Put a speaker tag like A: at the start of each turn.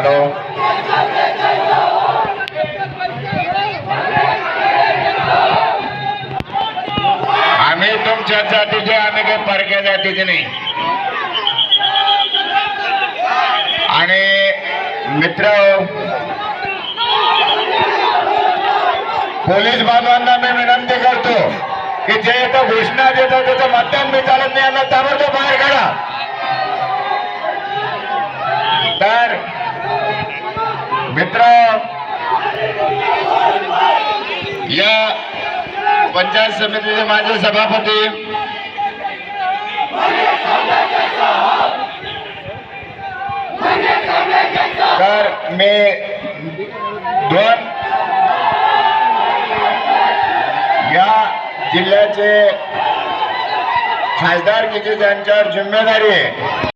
A: करतो आम्ही तुमच्या जातीचे आम्ही काही परक्या जातीचे नाही. आणि मित्र पोलीस बांधवांना मी विनंती करतो की जे इथं घोषणा देतात त्याचं मतदान मी चालत नाही यांना ताबडतोब बाहेर काढा. तर मित्र या पंचायत समितीचे माझे सभापती तर मी दोन या जिल्ह्याचे खासदार किती त्यांच्यावर जिम्मेदारी आहे.